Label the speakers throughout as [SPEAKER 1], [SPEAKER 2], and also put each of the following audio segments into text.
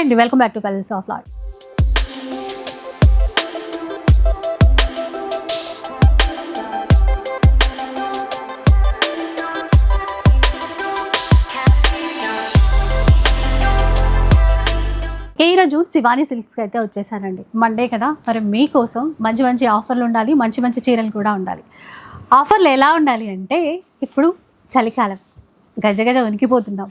[SPEAKER 1] Hi అండి. Welcome back to colours of lot ఈరోజు రోజు శివాని సిల్క్స్కి అయితే వచ్చేసానండి. మండే కదా. మరి మీకోసం మంచి మంచి ఆఫర్లు ఉండాలి మంచి మంచి చీరలు కూడా ఉండాలి. ఆఫర్లు ఎలా ఉండాలి అంటే ఇప్పుడు చలికాలం. గజగజ వణికిపోతున్నాం.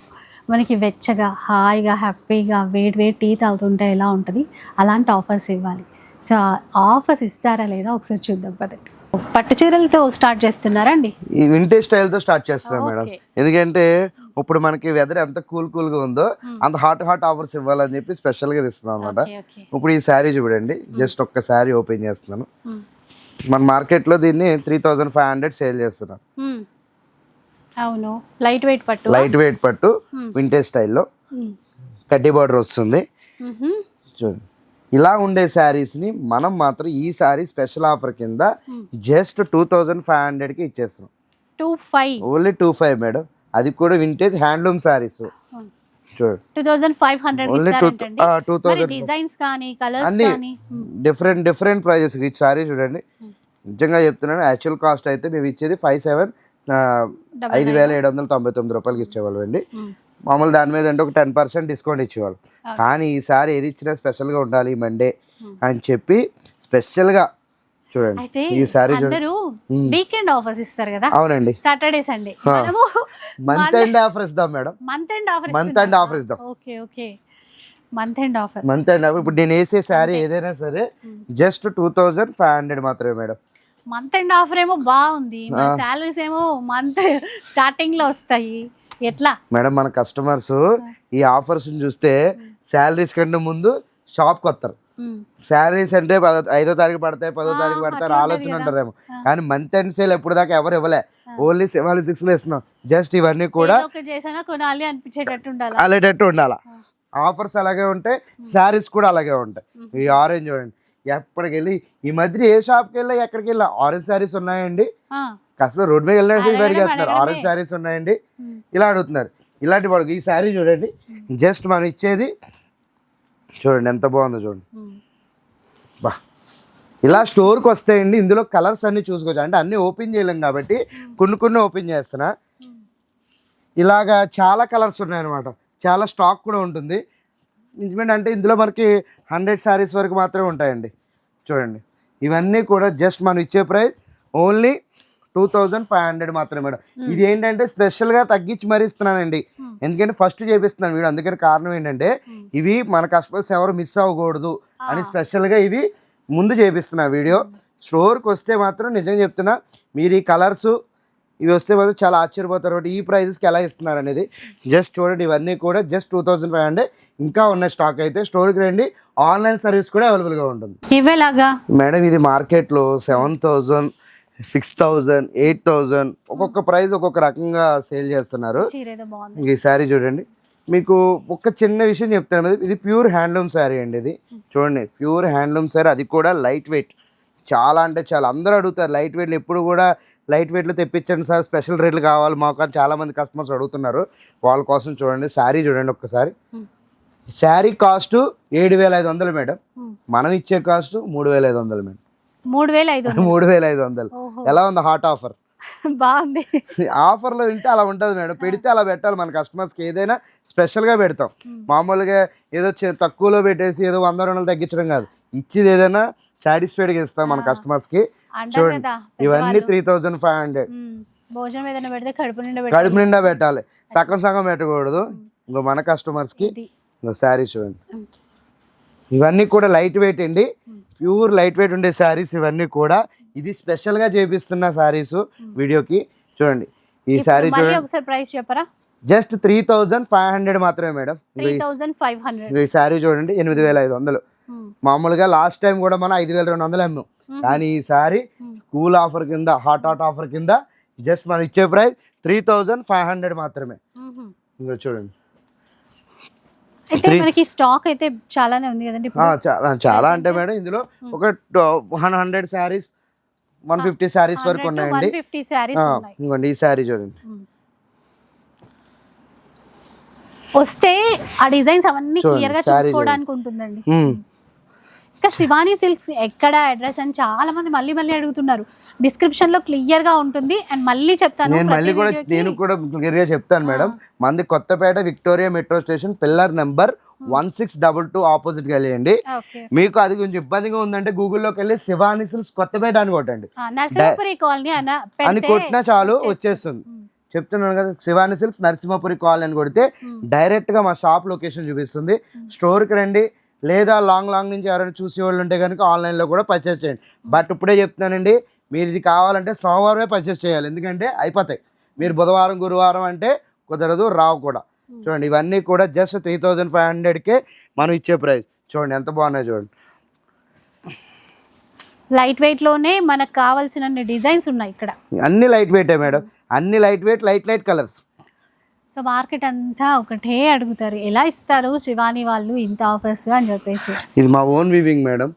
[SPEAKER 1] మనకి వెచ్చగా హాయిగా హ్యాపీగా వేడి వేడి టీ తాగుతుంటే ఎలా ఉంటుంది? అలాంటి ఆఫర్స్ ఇవ్వాలి. సో ఆఫర్స్ ఇస్తారా లేదా ఒకసారి చూద్దాం పదండి పట్టు చీరలతో స్టార్ట్ చేస్తున్నారా అండి?
[SPEAKER 2] వింటేజ్ స్టైల్తో స్టార్ట్ చేస్తున్నాం మేడం. ఎందుకంటే ఇప్పుడు మనకి వెదర్ ఎంత కూల్ కూల్గా ఉందో అంత హాట్ హాట్ ఆఫర్స్ ఇవ్వాలని చెప్పి స్పెషల్గా ఇస్తున్నాం అనమాట ఇప్పుడు ఈ శారీ చూడండి. జస్ట్ ఒక్క శారీ ఓపెన్ చేస్తున్నాను. మన మార్కెట్లో దీన్ని three thousand five hundred sale చేస్తున్నాం.
[SPEAKER 1] అవును. లైట్ వెయిట్ పట్టు
[SPEAKER 2] లైట్ వెయిట్ పట్టు వింటేజ్ స్టైల్లో
[SPEAKER 1] మ్మ్.
[SPEAKER 2] కడ్డీ బార్డర్ వస్తుంది. చూడండి. ఇలా ఉండే శారీస్ని మనం మాత్రం ఈ శారీ స్పెషల్ ఆఫర్ కింద జస్ట్ టూ థౌజండ్ ఫైవ్ హండ్రెడ్కి ఇచ్చేస్తున్నాం.
[SPEAKER 1] Two five
[SPEAKER 2] only two five madam అది కూడా వింటేజ్ హ్యాండ్లూమ్ శారీస్ చూడండి.
[SPEAKER 1] Two thousand five hundred
[SPEAKER 2] Only two-
[SPEAKER 1] ఇస్తారంటండి.
[SPEAKER 2] ఆ, 2000.
[SPEAKER 1] మరి డిజైన్స్ కానీ కలర్స్
[SPEAKER 2] అన్ని డిఫరెంట్ డిఫరెంట్ ప్రైజెస్ ఈ సారీ చూడండి. నిజంగా చెప్తున్నాను యాక్చువల్ కాస్ట్ అయితే మేము ఇచ్చేది ఫైవ్ సెవెన్ ఐదు వేల ఏడు వందల తొంభై తొమ్మిది రూపాయలకి ఇచ్చేవాళ్ళం అండి. మామూలు దాని మీద అంటే ఒక టెన్ పర్సెంట్ డిస్కౌంట్ ఇచ్చేవాళ్ళం. కానీ ఈసారి ఏది ఇచ్చినా స్పెషల్గా ఉండాలి మండే అని చెప్పి స్పెషల్గా చూడండి.
[SPEAKER 1] అయితే
[SPEAKER 2] ఈ సారీ చూడండి.
[SPEAKER 1] అందరూ వీకెండ్ ఆఫర్స్ ఇస్తారు కదా?
[SPEAKER 2] అవునండి.
[SPEAKER 1] Saturday Sunday.
[SPEAKER 2] Month end offer ఇస్తాం madam.
[SPEAKER 1] Month end offer
[SPEAKER 2] month end offer ఇస్తాం.
[SPEAKER 1] Okay okay. Month end offer
[SPEAKER 2] month end offer ఇప్పుడు నేను వేసే శారీ ఏదైనా సరే just two thousand five hundred మాత్రమే మేడం.
[SPEAKER 1] మంత్ ఎండ్ ఆఫర్ ఏమో బాగుంది. మన శాలరీస్ ఏమో మంత్ స్టార్టింగ్లో వస్తాయి. ఎట్లా?
[SPEAKER 2] మేడం మన కస్టమర్స్ ఈ ఆఫర్స్ చూస్తే శాలరీస్ కంటే ముందు షాప్కి వస్తారు. శాలరీస్ అంటే పదో ఐదో తారీఖు పడతాయి పదో తారీఖు పడతాయి ఆలోచన ఉంటారేమో. కానీ మంత్ ఎండ్ సేల్ ఎప్పుడు దాకా ఎవరు ఇవ్వలే. ఓన్లీ సెవెన్ సిక్స్లో ఇస్తున్నాం. జస్ట్ ఇవన్నీ కూడా అలాంటట్టు ఉండాలి. ఆఫర్స్ అలాగే ఉంటాయి శారీస్ కూడా అలాగే ఉంటాయి. ఈ ఆరెంజ్ చూడండి. ఎప్పటికి వెళ్ళి ఈ మధ్య ఏ షాప్కి వెళ్ళా ఎక్కడికి వెళ్ళా? ఆరెంజ్ శారీస్ ఉన్నాయండి. కాస్త రోడ్ మీద వెళ్ళినా
[SPEAKER 1] అడగడం,
[SPEAKER 2] ఇవన్నీ చేస్తున్నారు.
[SPEAKER 1] అడగడమే.
[SPEAKER 2] ఆరెంజ్ శారీస్ ఉన్నాయండి. ఇలా అడుగుతున్నారు. ఇలాంటి వాడికి ఈ శారీ చూడండి. జస్ట్ మనం ఇచ్చేది చూడండి ఎంత బాగుందో చూడండి. బా. ఇలా స్టోర్కి వస్తాయండి. ఇందులో కలర్స్ అన్ని చూసుకోవచ్చు. అంటే అన్ని ఓపెన్ చేయలేం కాబట్టి కొన్ని కొన్ని ఓపెన్ చేస్తున్నా. ఇలాగా చాలా కలర్స్ ఉన్నాయన్నమాట. చాలా స్టాక్ కూడా ఉంటుంది. నిజమేంటి అంటే ఇందులో మనకి హండ్రెడ్ శారీస్ వరకు మాత్రమే ఉంటాయండి. చూడండి. ఇవన్నీ కూడా జస్ట్ మనం ఇచ్చే price only two thousand five hundred మాత్రమే మేడం. ఇది ఏంటంటే స్పెషల్గా తగ్గించి మరీ ఇస్తున్నానండి. ఎందుకంటే ఫస్ట్ చేపిస్తున్నాను వీడు. అందుకని కారణం ఏంటంటే ఇవి మన కస్టమర్స్ ఎవరు మిస్ అవ్వకూడదు అని స్పెషల్గా ఇవి ముందు చేపిస్తున్నా వీడియో. స్టోర్కి వస్తే మాత్రం నిజంగా చెప్తున్నా మీరు ఈ కలర్స్ ఇవి వస్తే మాత్రం చాలా ఆశ్చర్యపోతారు. ఈ ప్రైజెస్కి ఎలా ఇస్తున్నారు అనేది జస్ట్ చూడండి ఇవన్నీ కూడా just two thousand five hundred ఇంకా ఉన్న స్టాక్ అయితే స్టోర్కి రండి. ఆన్లైన్ సర్వీస్ కూడా అవైలబుల్గా ఉంటుంది.
[SPEAKER 1] ఇవేలాగా
[SPEAKER 2] మేడం ఇది మార్కెట్లో seven thousand six thousand eight thousand ఒక్కొక్క ప్రైస్ ఒక్కొక్క రకంగా సేల్ చేస్తున్నారు. ఈ శారీ చూడండి. మీకు ఒక చిన్న విషయం చెప్తాను ఇది- ఇది ప్యూర్ హ్యాండ్లూమ్ శారీ అండి ఇది. చూడండి ప్యూర్ హ్యాండ్లూమ్ శారీ అది కూడా లైట్ వెయిట్ చాలా అంటే చాలా. అందరూ అడుగుతారు లైట్ వెయిట్లు ఎప్పుడు కూడా లైట్ వెయిట్లో తెప్పించండి సార్. స్పెషల్ రేట్లు కావాలి మాకు చాలా మంది కస్టమర్స్ అడుగుతున్నారు. వాళ్ళ కోసం చూడండి శారీ చూడండి ఒక్కసారి. శారీ కాస్ట్ ఏడు వేల ఐదు వందలు మేడం. మనం ఇచ్చే కాస్ట్ మూడు వేల ఐదు వందలు మేడం.
[SPEAKER 1] మూడు వేల ఐదు.
[SPEAKER 2] మూడు వేల ఐదు వందలు ఎలా ఉంది హాట్ ఆఫర్?
[SPEAKER 1] బాగుంది.
[SPEAKER 2] ఆఫర్లో వింటే అలా ఉంటుంది మేడం. పెడితే అలా పెట్టాలి మన కస్టమర్స్కి. ఏదైనా స్పెషల్గా పెడతాం. మామూలుగా ఏదో తక్కువలో పెట్టేసి ఏదో వంద రెండు తగ్గించడం కాదు. ఇచ్చేది ఏదైనా సాటిస్ఫైడ్గా ఇస్తాం మన కస్టమర్స్కి. చూడండి. ఇవన్నీ త్రీ థౌజండ్ ఫైవ్ హండ్రెడ్.
[SPEAKER 1] భోజనం ఏదైనా పెడితే కడుపు నిండా
[SPEAKER 2] కడుపు నిండా పెట్టాలి. సగం సగం పెట్టకూడదు. ఇంకో మన కస్టమర్స్కి శారీస్ చూడండి. ఇవన్నీ కూడా లైట్ వెయిట్ అండి. ప్యూర్ లైట్ వెయిట్ ఉండే శారీస్ ఇవన్నీ కూడా. ఇది స్పెషల్గా చేపిస్తున్న శారీస్ వీడియోకి చూడండి. ఈ శారీ చూడండి.
[SPEAKER 1] ప్రైస్ చెప్పరా?
[SPEAKER 2] Just three thousand five hundred మాత్రమే మేడం. ఈ శారీ చూడండి ఎనిమిది వేల ఐదు వందలు. మామూలుగా లాస్ట్ టైం కూడా మనం ఐదు వేల రెండు వందలు అమ్మాం కానీ ఈ సారీ కూల్ ఆఫర్ కింద హాట్ హాట్ ఆఫర్ కింద జస్ట్ మనం ఇచ్చే price three thousand five hundred మాత్రమే. ఇంకా చూడండి.
[SPEAKER 1] అయితే మనకి స్టాక్ అయితే చాలానే ఉంది కదండి
[SPEAKER 2] చాలా చాలా అంటే మేడం ఇందులో ఒక one hundred saris one fifty saris వరకు ఉన్నాయండి. ఇంకోండి ఈ శారీ చూడండి.
[SPEAKER 1] వస్తే ఆ డిజైన్స్ అవన్నీ
[SPEAKER 2] క్లియర్గా
[SPEAKER 1] చూసుకోవడానికి ఉంటుందండి. ఇంకా శివాని సిల్క్స్ ఎక్కడ అడ్రస్ అని చాలా మంది మళ్ళీ మళ్ళీ అడుగుతున్నారు. డిస్క్రిప్షన్లో క్లియర్గా ఉంటుంది. అండ్ మళ్ళీ చెప్తాను
[SPEAKER 2] నేను మళ్ళీ కూడా నేను కూడా క్లియర్గా చెప్తాను మేడం. మంది Kothapet Victoria metro station pillar number one six double two ఆపోజిట్కి వెళ్ళండి మీకు అది కొంచెం ఇబ్బందిగా ఉందంటే గూగుల్లోకి వెళ్ళి శివాని సిల్క్స్ కొత్తపేట అని కొట్టండి. అని కొట్టినా చాలు వచ్చేస్తుంది. చెప్తున్నాను కదా శివాని సిల్క్స్ నరసింహపురి కాలనీ అని కొడితే డైరెక్ట్గా మా షాప్ లొకేషన్ చూపిస్తుంది. స్టోర్కి రండి. లేదా లాంగ్ లాంగ్ నుంచి ఎవరైనా చూసే వాళ్ళు ఉంటే కనుక ఆన్లైన్లో కూడా పర్చేస్ చేయండి. బట్ ఇప్పుడే చెప్తున్నానండి మీరు ఇది కావాలంటే సోమవారమే పర్చేస్ చేయాలి. ఎందుకంటే అయిపోతాయి. మీరు బుధవారం గురువారం అంటే కుదరదు రావు కూడా. చూడండి ఇవన్నీ కూడా జస్ట్ త్రీ థౌజండ్ ఫైవ్ హండ్రెడ్కే మనం ఇచ్చే ప్రైస్ చూడండి ఎంత బాగున్నాయి చూడండి.
[SPEAKER 1] లైట్ వెయిట్లోనే మనకు కావాల్సిన డిజైన్స్ ఉన్నాయి ఇక్కడ.
[SPEAKER 2] అన్ని లైట్ వెయిటే మేడం. అన్ని light weight light light colours
[SPEAKER 1] so market అంతా ఒకటే అడుగుతారు ఎలా ఇస్తారు శివాని వాళ్ళు ఇంత ఆఫర్స్? అని చెప్పేసి.
[SPEAKER 2] ఇది మా ఓన్ వీవింగ్ మేడం.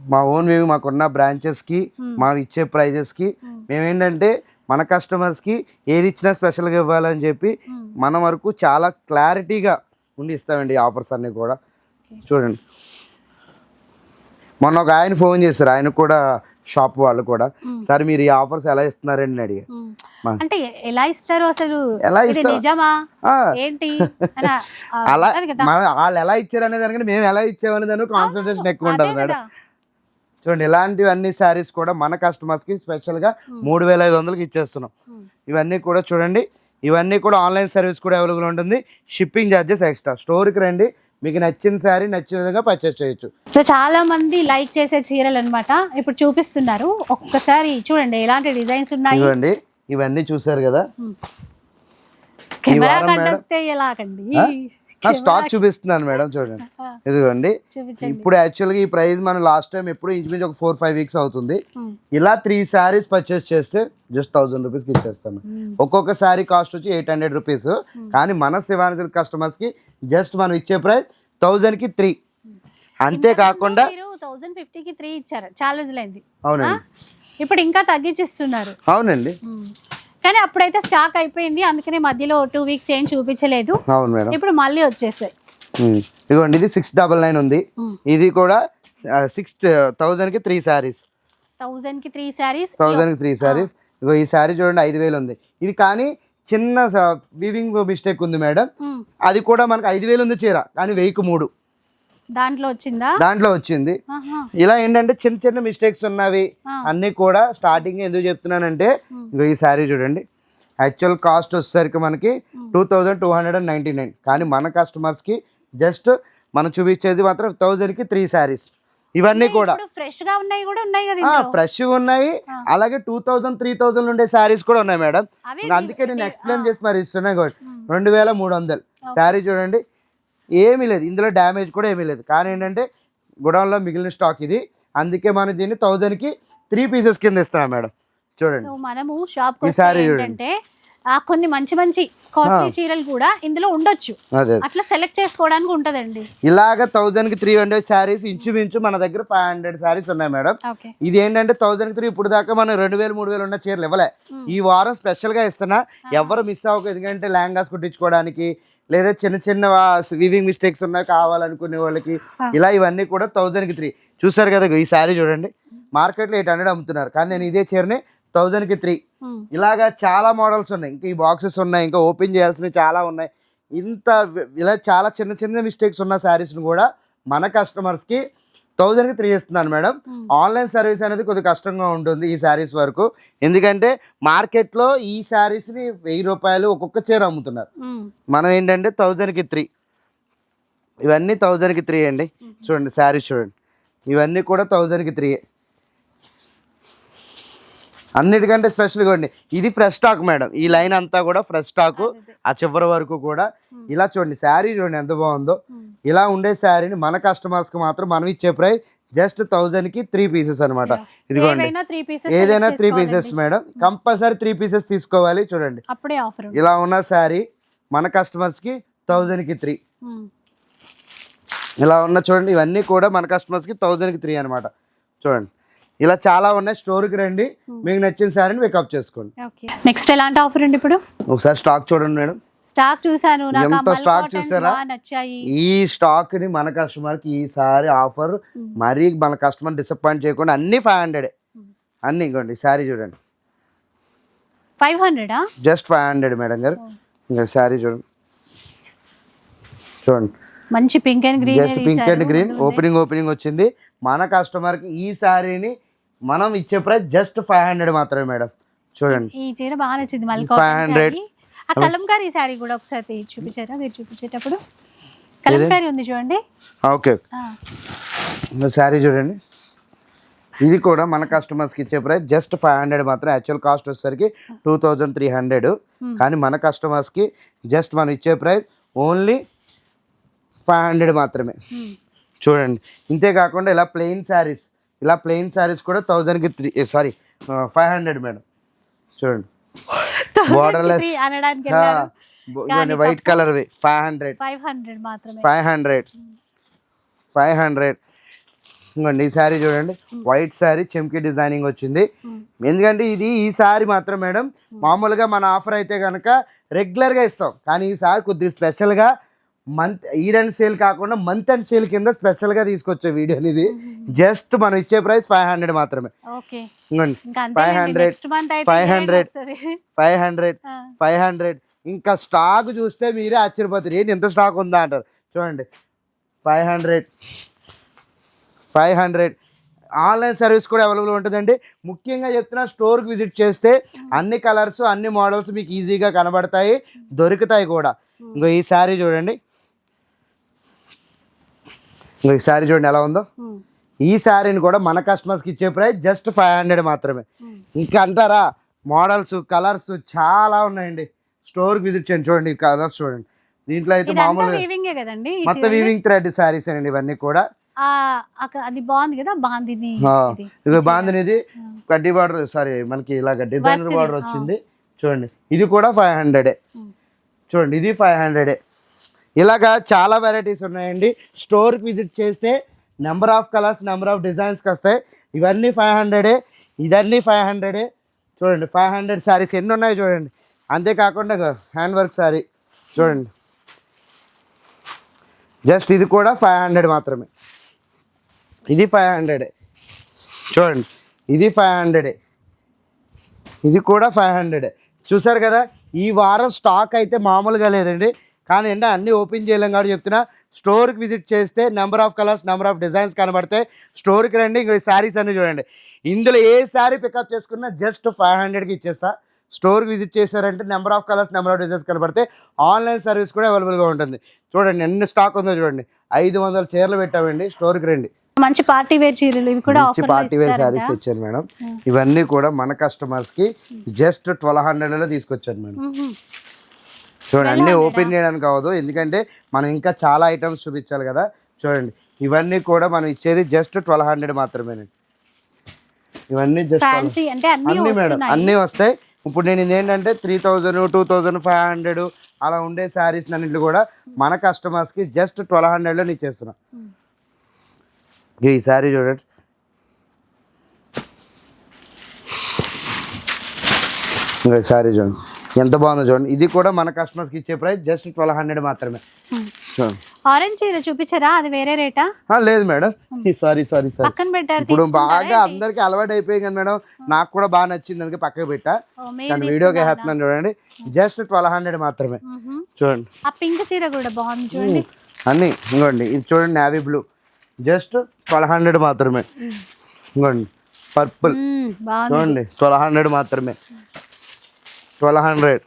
[SPEAKER 2] మా ఓన్ వీవింగ్ మాకున్న బ్రాంచెస్కి మా ఇచ్చే ప్రైజెస్కి మేమేంటంటే మన కస్టమర్స్కి ఏది ఇచ్చినా స్పెషల్గా ఇవ్వాలని చెప్పి మన వరకు చాలా క్లారిటీగా ఉండి ఇస్తామండి ఈ ఆఫర్స్ అన్నీ కూడా. చూడండి. మొన్న ఒక ఆయన ఫోన్ చేశారు ఆయన కూడా షాప్ వాళ్ళు కూడా సార్ మీరు ఈ ఆఫర్స్ ఎలా ఇస్తున్నారండి అడిగా.
[SPEAKER 1] అంటే ఎలా ఇస్తారు అసలు?
[SPEAKER 2] ఎలా ఇస్తారు?
[SPEAKER 1] నిజమా? ఏంటి?
[SPEAKER 2] అలా వాళ్ళు ఎలా ఇచ్చారు అనే దానికంటే మేము ఎలా ఇచ్చామనే దాని కాన్సన్ట్రేషన్ ఎక్కువ ఉంటుంది మేడం. చూడండి ఇలాంటివి అన్ని శారీస్ కూడా మన కస్టమర్స్కి స్పెషల్గా మూడు వేల ఐదు వందలకి ఇచ్చేస్తున్నాం. ఇవన్నీ కూడా చూడండి ఇవన్నీ కూడా ఆన్లైన్ సర్వీస్ కూడా అవైలబుల్ ఉంటుంది. షిప్పింగ్ ఛార్జెస్ ఎక్స్ట్రా స్టోర్కి రండి మీకు నచ్చిన శారీ నచ్చిన విధంగా పర్చేస్ చేయొచ్చు.
[SPEAKER 1] సో చాలా మంది లైక్ చేసే చీరలు అన్నమాట. ఇప్పుడు చూపిస్తున్నారు. ఒక్కసారి చూడండి ఎలాంటి డిజైన్స్ ఉన్నాయి?
[SPEAKER 2] ఇవ్వండి. ఇవన్నీ చూసారు కదా.
[SPEAKER 1] కెమెరా
[SPEAKER 2] వారం మేడం-
[SPEAKER 1] కంటే ఎలాగండి
[SPEAKER 2] నా స్టాక్ చూపిస్తున్నాను మేడం చూడండి. ఇదిగోండి. ఇప్పుడు యాక్చువల్గా ఈ ప్రైస్ మనం లాస్ట్ టైం ఎప్పుడు ఇంచుమించు ఒక ఫోర్ ఫైవ్ వీక్స్ అవుతుంది. ఇలా త్రీ శారీస్ పర్చేస్ చేస్తే జస్ట్ థౌసండ్ రూపీస్కి ఇచ్చేస్తాను ఒక్కొక్క శారీ కాస్ట్ వచ్చి ఎయిట్ హండ్రెడ్ రూపీస్ కానీ మన శివాని కస్టమర్స్కి జస్ట్ మనం ఇచ్చే ప్రైస్ థౌజండ్కి త్రీ అంతేకాకుండా
[SPEAKER 1] థౌజండ్ ఫిఫ్టీకి త్రీ ఇచ్చారు. చాలా రోజులైంది.
[SPEAKER 2] అవునండి.
[SPEAKER 1] ఇప్పుడు ఇంకా తగ్గించిస్తున్నారు.
[SPEAKER 2] అవునండి.
[SPEAKER 1] కానీ అప్పుడైతే స్టాక్ అయిపోయింది. అందుకనే మధ్యలో టూ వీక్స్ ఏం చూపించలేదు.
[SPEAKER 2] అవును మేడం.
[SPEAKER 1] ఇప్పుడు మళ్ళీ వచ్చేసాయి.
[SPEAKER 2] ఇదిగోండి ఇది సిక్స్ డబల్ నైన్ ఉంది. ఇది కూడా సిక్స్ థౌజండ్కి త్రీ శారీస్
[SPEAKER 1] థౌజండ్కి త్రీ శారీస్
[SPEAKER 2] థౌజండ్కి త్రీ శారీస్ ఇగో ఈ శారీ చూడండి ఐదు వేలు ఉంది. ఇది కానీ చిన్న వీవింగ్ మిస్టేక్ ఉంది మేడం. అది కూడా మనకు ఐదు వేలు ఉంది చీర కానీ వెయ్యికి మూడు.
[SPEAKER 1] దాంట్లో వచ్చిందా?
[SPEAKER 2] దాంట్లో వచ్చింది. ఇలా ఏంటంటే చిన్న చిన్న మిస్టేక్స్ ఉన్నవి. అన్నీ కూడా స్టార్టింగ్ ఎందుకు చెప్తున్నానంటే ఈ శారీ చూడండి. యాక్చువల్ కాస్ట్ వచ్చేసరికి మనకి two thousand two hundred and ninety nine కానీ మన కస్టమర్స్కి జస్ట్ మనం చూపించేది మాత్రం థౌజండ్కి త్రీ శారీస్ ఇవన్నీ కూడా.
[SPEAKER 1] ఫ్రెష్గా ఉన్నాయి కూడా ఉన్నాయి కదా.
[SPEAKER 2] ఫ్రెష్ ఉన్నాయి. అలాగే టూ థౌజండ్ త్రీ థౌజండ్ ఉండే శారీస్ కూడా ఉన్నాయి మేడం అందుకే నేను ఎక్స్ప్లెయిన్ చేసి మరి ఇస్తున్నా కూడా రెండు వేల మూడు వందలు. శారీ చూడండి. ఏమీ లేదు. ఇందులో డ్యామేజ్ కూడా ఏమీ లేదు. కానీ ఏంటంటే గుడౌన్లో మిగిలిన స్టాక్ ఇది. అందుకే మనం దీన్ని థౌజండ్కి త్రీ పీసెస్ కింద ఇస్తున్నాం మేడం. చూడండి.
[SPEAKER 1] మనము షాప్
[SPEAKER 2] చూడండి.
[SPEAKER 1] కొన్ని మంచి మంచి కాస్ట్లీ చీరలు కూడా ఇందులో ఉండొచ్చు. అట్లా సెలెక్ట్ చేసుకోవడానికి ఉంటదండి.
[SPEAKER 2] ఇలాగ థౌజండ్కి త్రీ హండ్రెడ్ శారీస్ ఇంచుమించు మన దగ్గర ఫైవ్ హండ్రెడ్ శారీస్ ఉన్నాయి మేడం. ఇది ఏంటంటే థౌజండ్ త్రీ ఇప్పుడు దాకా మనం రెండు వేలు మూడు వేలు ఉన్న చీరలు ఇవ్వలే. ఈ వారం స్పెషల్గా ఇస్తున్నా ఎవరు మిస్ అవ్వక. ఎందుకంటే లెహంగాస్ కుట్టించుకోవడానికి లేదా చిన్న చిన్న వివింగ్ మిస్టేక్స్ ఉన్నాయి కావాలనుకునే వాళ్ళకి ఇలా ఇవన్నీ కూడా థౌజండ్కి త్రీ చూసారు కదా ఈ శారీ చూడండి. మార్కెట్లో ఎయిట్ హండ్రెడ్ అమ్ముతున్నారు. కానీ నేను ఇదే చీరని థౌజండ్కి త్రీ ఇలాగా చాలా మోడల్స్ ఉన్నాయి. ఇంకా ఈ బాక్సెస్ ఉన్నాయి. ఇంకా ఓపెన్ చేయాల్సినవి చాలా ఉన్నాయి. ఇంత ఇలా చాలా చిన్న చిన్న మిస్టేక్స్ ఉన్న శారీస్ని కూడా మన కస్టమర్స్కి థౌజండ్కి త్రీ ఇస్తున్నాను మేడం. ఆన్లైన్ సర్వీస్ అనేది కొద్దిగా కష్టంగా ఉంటుంది ఈ శారీస్ వరకు. ఎందుకంటే మార్కెట్లో ఈ శారీస్ని వెయ్యి రూపాయలు ఒక్కొక్క చీర అమ్ముతున్నారు. మనం ఏంటంటే థౌజండ్కి త్రీ. ఇవన్నీ థౌజండ్కి త్రీ అండి. చూడండి శారీస్ చూడండి. ఇవన్నీ కూడా థౌజండ్కి త్రీ అన్నిటికంటే స్పెషల్గా అండి ఇది ఫ్రెష్ స్టాక్ మేడం ఈ లైన్ అంతా కూడా ఫ్రెష్ స్టాక్ ఆ చివరి వరకు కూడా ఇలా చూడండి శారీ చూడండి ఎంత బాగుందో. ఇలా ఉండే శారీని మన కస్టమర్స్కి మాత్రం మనం ఇచ్చే ప్రైస్ జస్ట్ థౌజండ్కి త్రీ పీసెస్ అనమాట ఇదిగోండి. ఏదైనా three pieces madam compulsory three pieces తీసుకోవాలి చూడండి.
[SPEAKER 1] అప్పుడే ఆఫర్
[SPEAKER 2] ఇలా ఉన్న శారీ మన కస్టమర్స్కి థౌజండ్కి త్రీ ఇలా ఉన్న చూడండి ఇవన్నీ కూడా మన కస్టమర్స్కి థౌజండ్కి త్రీ అనమాట చూడండి. ఇలా చాలా ఉన్నాయి. స్టోర్కి రండి. మీకు నచ్చిన శారీని పికప్ చేసుకోండి.
[SPEAKER 1] నెక్స్ట్ ఎలాంటి ఆఫర్ అండి ఇప్పుడు?
[SPEAKER 2] ఒకసారి స్టాక్ చూడండి మేడం.
[SPEAKER 1] స్టాక్ చూసాను
[SPEAKER 2] ఎంత చూసారా?
[SPEAKER 1] నచ్చాయి.
[SPEAKER 2] ఈ స్టాక్ని మన కస్టమర్కి ఈసారి ఆఫర్ మరీ మన కస్టమర్ డిసప్పాయింట్ చేయకుండా అన్ని ఫైవ్ హండ్రెడ్ అన్ని ఇంకోండి శారీ చూడండి.
[SPEAKER 1] ఫైవ్ హండ్రెడా
[SPEAKER 2] జస్ట్ ఫైవ్ హండ్రెడ్ మేడం గారు. ఇంకా శారీ చూడండి. చూడండి.
[SPEAKER 1] మంచి pink and green
[SPEAKER 2] just pink and green opening opening వచ్చింది. మన కస్టమర్కి ఈ శారీని మనం ఇచ్చే ప్రైస్ జస్ట్ ఫైవ్ హండ్రెడ్ మాత్రమే మేడం చూడండి.
[SPEAKER 1] ఈ చీర బాగా నచ్చింది మళ్ళీ
[SPEAKER 2] 500.
[SPEAKER 1] ఆ కలంకారీ శారీ కూడా ఒకసారి చూపించారా? మీరు చూపించేటప్పుడు? కలంకారీ ఉంది చూడండి.
[SPEAKER 2] ఓకే. శారీ చూడండి. ఇది కూడా మన కస్టమర్స్కి ఇచ్చే ప్రైస్ జస్ట్ ఫైవ్ హండ్రెడ్ మాత్రం. యాక్చువల్ కాస్ట్ వచ్చేసరికి టూ థౌజండ్ త్రీ హండ్రెడ్ కానీ మన కస్టమర్స్కి జస్ట్ మనం ఇచ్చే ప్రైస్ ఓన్లీ ఫైవ్ హండ్రెడ్ మాత్రమే.
[SPEAKER 1] ఉమ్.
[SPEAKER 2] చూడండి. ఇంతే కాకుండా ఇలా ప్లెయిన్ శారీస్ ఇలా ప్లెయిన్ శారీస్ కూడా థౌజండ్కి three sari five hundred madam చూడండి.
[SPEAKER 1] వెళ్ళారు.
[SPEAKER 2] White కలర్వి five hundred
[SPEAKER 1] five hundred
[SPEAKER 2] five hundred five hundred ఇంకోండి ఈ శారీ చూడండి. వైట్ శారీ చెంకి డిజైనింగ్ వచ్చింది. ఎందుకంటే ఇది ఈ శారీ మాత్రం మేడం మామూలుగా మన ఆఫర్ అయితే కనుక రెగ్యులర్గా ఇస్తాం. కానీ ఈ సారి కొద్దిగా స్పెషల్గా మంత్ ఇయర్ అండ్ సేల్ కాకుండా మంత్ అండ్ సేల్ కింద స్పెషల్గా తీసుకొచ్చే వీడియోని ఇది. జస్ట్ మనం ఇచ్చే ప్రైస్ ఫైవ్ హండ్రెడ్ మాత్రమే. Five hundred five hundred. Five hundred. Five hundred. ఇంకా స్టాక్ చూస్తే మీరే ఆశ్చర్యపోతారు. ఏంటి ఎంత స్టాక్ ఉందా అంటారు. చూడండి. Five hundred five hundred. Online service కూడా అవైలబుల్ ఉంటుందండి. ముఖ్యంగా చెప్తున్నా స్టోర్కి విజిట్ చేస్తే అన్ని కలర్స్ అన్ని మోడల్స్ మీకు ఈజీగా కనబడతాయి దొరుకుతాయి కూడా. ఇంకో ఈ శారీ చూడండి. ఈ శారీ చూడండి ఎలా ఉందో. ఈ శారీని కూడా మన కస్టమర్స్కి ఇచ్చే ప్రైస్ జస్ట్ ఫైవ్ హండ్రెడ్ మాత్రమే. ఇంకా అంటారా మోడల్స్ కలర్స్ చాలా ఉన్నాయండి. స్టోర్కి విజిట్ చేయండి చూడండి కలర్స్ చూడండి. దీంట్లో అయితే
[SPEAKER 1] ఈ
[SPEAKER 2] మొత్తం? వీవింగ్ థ్రెడ్ శారీస్ అండి ఇవన్నీ కూడా.
[SPEAKER 1] అది బాగుంది కదా బాందిని ఇది.
[SPEAKER 2] బాందినిది కడ్డీ బార్డర్ సారీ మనకి ఇలాగ డిజైనర్ బార్డర్. వచ్చింది. చూడండి ఇది కూడా ఫైవ్ హండ్రెడే. చూడండి ఇది ఫైవ్ హండ్రెడే ఇలాగా చాలా వెరైటీస్ ఉన్నాయండి. స్టోర్కి విజిట్ చేస్తే number of colours number of డిజైన్స్కి వస్తాయి. ఇవన్నీ ఫైవ్ హండ్రెడే ఇదన్నీ ఫైవ్ హండ్రెడే చూడండి ఫైవ్ హండ్రెడ్ శారీస్ ఎన్ని ఉన్నాయి చూడండి. అంతేకాకుండా హ్యాండ్ వర్క్ శారీ చూడండి. జస్ట్ ఇది కూడా ఫైవ్ హండ్రెడ్ మాత్రమే. ఇది ఫైవ్ హండ్రెడే చూడండి ఇది ఫైవ్ హండ్రెడే ఇది కూడా ఫైవ్ హండ్రెడే చూసారు కదా ఈ వారం స్టాక్ అయితే మామూలుగా లేదండి. కానీ అంటే అన్నీ ఓపెన్ చేయలేం కాబట్టి చెప్తున్నా. స్టోర్కి విజిట్ చేస్తే number of colours number of designs కనబడతాయి. స్టోర్కి రండి ఇంకో శారీస్ అన్ని చూడండి. ఇందులో ఏ శారీ పికప్ చేసుకున్నా జస్ట్ ఫైవ్ హండ్రెడ్కి ఇచ్చేస్తా. స్టోర్కి విజిట్ చేశారంటే number of colours number of designs కనబడితే ఆన్లైన్ సర్వీస్ కూడా అవైలబుల్గా ఉంటుంది. చూడండి ఎన్ని స్టాక్ ఉందో చూడండి. ఐదు వందల చీరలు పెట్టామండి. స్టోర్కి రండి.
[SPEAKER 1] మంచి పార్టీ వేర్ చీరలు ఇవి కూడా
[SPEAKER 2] మంచి పార్టీ వేర్ శారీస్ తెచ్చాను మేడం. ఇవన్నీ కూడా మన కస్టమర్స్కి జస్ట్ ట్వెల్వ్ హండ్రెడ్లో తీసుకొచ్చాను మేడం. చూడండి అన్ని ఓపెన్ చేయడానికి అవ్వదు ఎందుకంటే మనం ఇంకా చాలా ఐటమ్స్ చూపించాలి కదా. చూడండి ఇవన్నీ కూడా మనం ఇచ్చేది జస్ట్ ట్వెల్వ్ హండ్రెడ్ మాత్రమేనండి. ఇవన్నీ జస్ట్
[SPEAKER 1] అన్ని
[SPEAKER 2] మేడం అన్నీ వస్తాయి. ఇప్పుడు నేను ఇది ఏంటంటే three thousand two thousand five hundred అలా ఉండే శారీస్ అన్నింటిలో కూడా మన కస్టమర్స్కి జస్ట్ ట్వెల్వ్ హండ్రెడ్లో ఇచ్చేస్తున్నా. ఈ శారీ చూడండి. ఇంకా శారీ చూడండి. ఎంత బాగుందో చూడండి. ఇది కూడా మన కస్టమర్స్కి ఇచ్చే ప్రైస్ జస్ట్ ట్వెల్వ్ హండ్రెడ్ మాత్రమే. చూడండి
[SPEAKER 1] ఆరెంజ్ చీర చూపించారా? అది వేరే రేటా?
[SPEAKER 2] లేదు మేడం. సారీ సారీ సారీ.
[SPEAKER 1] పక్కన పెట్టారు
[SPEAKER 2] ఇప్పుడు బాగా? అందరికి అలవాటు అయిపోయింది కదా మేడం. నాకు కూడా బాగా నచ్చింది అందుకే పక్కకు పెట్టా.
[SPEAKER 1] మీరు
[SPEAKER 2] కానీ వీడియోకి వేస్తున్నాను చూడండి. జస్ట్ ట్వెల్వ్ హండ్రెడ్ మాత్రమే. చూడండి.
[SPEAKER 1] ఆ పింక్ చీర కూడా బాగుంది చూడండి.
[SPEAKER 2] అన్నీ ఇంకోండి. ఇది చూడండి navy blue just twelve hundred మాత్రమే. ఇంకోండి. పర్పుల్ చూడండి ట్వెల్వ్ హండ్రెడ్ మాత్రమే. ట్వెల్వ్ హండ్రెడ్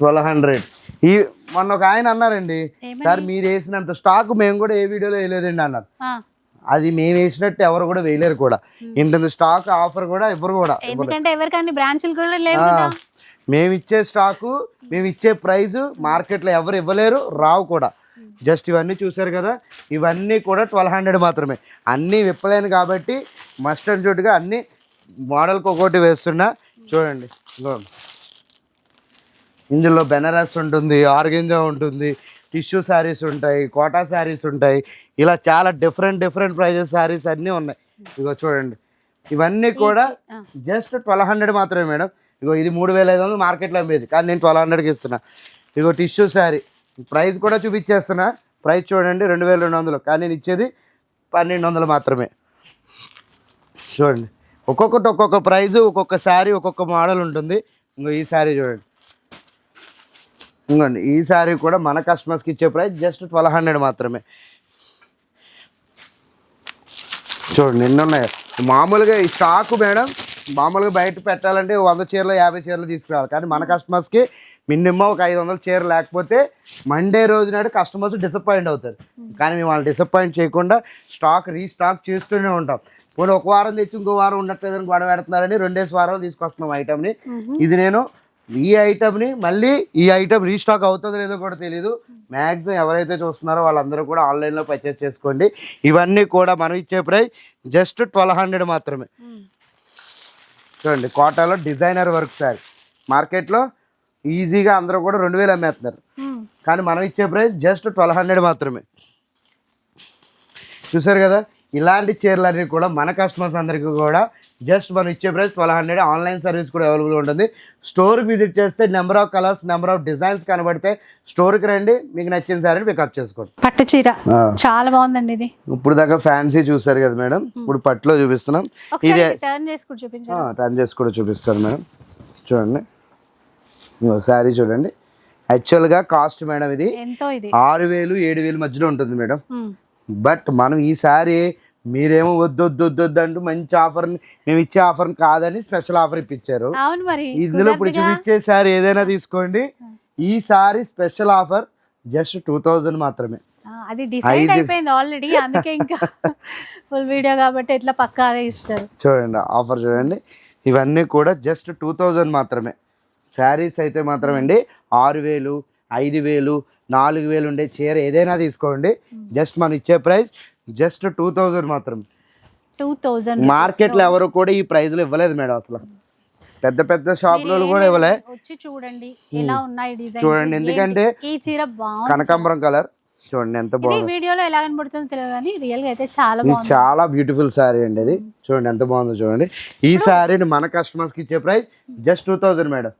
[SPEAKER 2] ట్వెల్వ్ హండ్రెడ్ ఈ మొన్న ఒక ఆయన అన్నారండి? సార్ మీరు వేసినంత స్టాక్ మేము కూడా ఏ వీడియోలో వేయలేదండి అన్నారు. అది మేము వేసినట్టు ఎవరు కూడా వేయలేరు కూడా. ఇంత స్టాక్ ఆఫర్ కూడా ఎవరు కూడా
[SPEAKER 1] ఎందుకంటే ఎవరికైనా బ్రాంచ్లు కూడా లేవు
[SPEAKER 2] ఆ,
[SPEAKER 1] కదా.
[SPEAKER 2] మేము ఇచ్చే స్టాకు మేము ఇచ్చే ప్రైజ్ మార్కెట్లో ఎవరు ఇవ్వలేరు రావు కూడా. జస్ట్ ఇవన్నీ చూసారు కదా ఇవన్నీ కూడా ట్వెల్వ్ హండ్రెడ్ మాత్రమే. అన్నీ విప్పలేను కాబట్టి మస్ట్ అండ్ షుడ్గా అన్నీ మోడల్కి ఒక్కొక్కటి వేస్తున్నా. చూడండి. ఇదిగో. ఇందులో బెనారస్ ఉంటుంది ఆర్గెంజా ఉంటుంది టిష్యూ శారీస్ ఉంటాయి కోటా శారీస్ ఉంటాయి. ఇలా చాలా డిఫరెంట్ డిఫరెంట్ ప్రైజెస్ శారీస్ అన్నీ ఉన్నాయి. ఇగో చూడండి. ఇవన్నీ కూడా జస్ట్ ట్వెల్వ్ హండ్రెడ్ మాత్రమే మేడం. ఇగో ఇది మూడు వేల ఐదు వందలు మార్కెట్లో అమ్మేది కానీ నేను ట్వెల్వ్ హండ్రెడ్కి ఇస్తున్నా. ఇగో టిష్యూ శారీ. ప్రైస్ కూడా చూపించేస్తున్నా. ప్రైస్ చూడండి రెండు వేల రెండు వందలు. కానీ నేను ఇచ్చేది పన్నెండు వందలు మాత్రమే. చూడండి. ఒక్కొక్కటి ఒక్కొక్క ప్రైజు ఒక్కొక్క శారీ ఒక్కొక్క మోడల్ ఉంటుంది. ఇంకో ఈ శారీ చూడండి. ఇంకోండి ఈ శారీ కూడా మన కస్టమర్స్కి ఇచ్చే ప్రైస్ జస్ట్ ట్వెల్వ్ హండ్రెడ్ మాత్రమే. చూడండి ఎన్ని ఉన్నాయి? మామూలుగా ఈ స్టాక్ మేడం మామూలుగా బయట పెట్టాలంటే వంద చీరలు యాభై చీరలు తీసుకురావాలి. కానీ మన కస్టమర్స్కి మినిమం ఒక ఐదు వందల చీర లేకపోతే మండే రోజు నాడు కస్టమర్స్ డిసప్పాయింట్ అవుతారు. కానీ మేము వాళ్ళు డిసప్పాయింట్ చేయకుండా స్టాక్ రీస్టాక్ చేస్తూనే ఉంటాం. పోనీ ఒక వారం తెచ్చి ఇంకో వారం ఉండట్లేదని గొడవ పెడుతున్నారని రెండేసి వారాలు తీసుకొస్తున్నాం ఐటమ్ని ఇది నేను ఈ ఐటమ్ని మళ్ళీ ఈ ఐటమ్ రీస్టాక్ అవుతుందో లేదో కూడా తెలియదు మ్యాక్సిమం ఎవరైతే చూస్తున్నారో వాళ్ళందరూ కూడా ఆన్లైన్లో పర్చేస్ చేసుకోండి. ఇవన్నీ కూడా మనం ఇచ్చే ప్రైస్ జస్ట్ ట్వెల్వ్ హండ్రెడ్ మాత్రమే. చూడండి కోటాలో డిజైనర్ వర్క్ సారీ మార్కెట్లో ఈజీగా అందరూ కూడా రెండు వేలు అమ్మేస్తున్నారు.
[SPEAKER 1] మ్మ్.
[SPEAKER 2] కానీ మనం ఇచ్చే ప్రైస్ జస్ట్ ట్వెల్వ్ హండ్రెడ్ మాత్రమే. చూసారు కదా? ఇలాంటి చీరలన్నీ కూడా మన కస్టమర్స్ అందరికీ కూడా జస్ట్ మనం ఇచ్చే price twelve hundred. Online service కూడా అవైలబుల్ ఉంటుంది. స్టోర్కి విజిట్ చేస్తే number of colours number of designs కనబడితే స్టోర్కి రండి మీకు నచ్చిన సారీని పికప్ చేసుకోండి.
[SPEAKER 1] పట్టు చీర. చాలా బాగుందండి ఇది.
[SPEAKER 2] ఇప్పుడు దాకా ఫ్యాన్సీ చూసారు కదా మేడం? ఇప్పుడు పట్టులో చూపిస్తున్నాం. ఇది
[SPEAKER 1] ఒకసారి టర్న్ చేసి కూడా చూపించండి.
[SPEAKER 2] టర్న్ చేసి కూడా చూపిస్తాను మేడం. చూడండి. శారీ చూడండి. యాక్చువల్గా కాస్ట్ మేడం ఇది ఆరు వేలు ఏడు వేలు మధ్యలో ఉంటుంది మేడం. బట్ మనం ఈసారి మీరేమో వద్దు వద్దు వద్దు వద్దు అంటూ మంచి ఆఫర్ మేము ఇచ్చే ఆఫర్ కాదని స్పెషల్ ఆఫర్ ఇప్పించారు. ఇందులో ఇప్పుడు చూపించే సారీ ఏదైనా తీసుకోండి. ఈ sari special offer just two thousand మాత్రమే.
[SPEAKER 1] అది డిసైడ్ అయిపోయింది ఆల్రెడీ అందుకే ఇంకా ఫుల్ వీడియో కాబట్టి ఎట్లా పక్కా ఇస్తారు.
[SPEAKER 2] చూడండి ఆఫర్ చూడండి. ఇవన్నీ కూడా జస్ట్ టూ థౌజండ్ మాత్రమే. శారీస్ అయితే మాత్రం అండి ఆరు వేలు ఐదు వేలు నాలుగు వేలు ఉండే చీర ఏదైనా తీసుకోండి. జస్ట్ మనం ఇచ్చే ప్రైస్ జస్ట్ టూ థౌజండ్ మాత్రం.
[SPEAKER 1] టూ థౌజండ్
[SPEAKER 2] మార్కెట్లో ఎవరు కూడా ఈ ప్రైజ్లు ఇవ్వలేదు మేడం అసలు. పెద్ద పెద్ద షాపులలో కూడా ఇవ్వలే.
[SPEAKER 1] వచ్చి చూడండి
[SPEAKER 2] చూడండి, ఎందుకంటే
[SPEAKER 1] ఈ చీర బాగుంది.
[SPEAKER 2] కనకాంబరం కలర్. చూడండి ఎంత బాగుంది.
[SPEAKER 1] వీడియోలో ఎలా కనబడుతుందో తెలియదు కానీ రియల్గా అయితే చాలా
[SPEAKER 2] ఇది చాలా బ్యూటిఫుల్ శారీ అండి ఇది. చూడండి ఎంత బాగుందో చూడండి. ఈ శారీని మన కస్టమర్స్కి ఇచ్చే price just two thousand madam.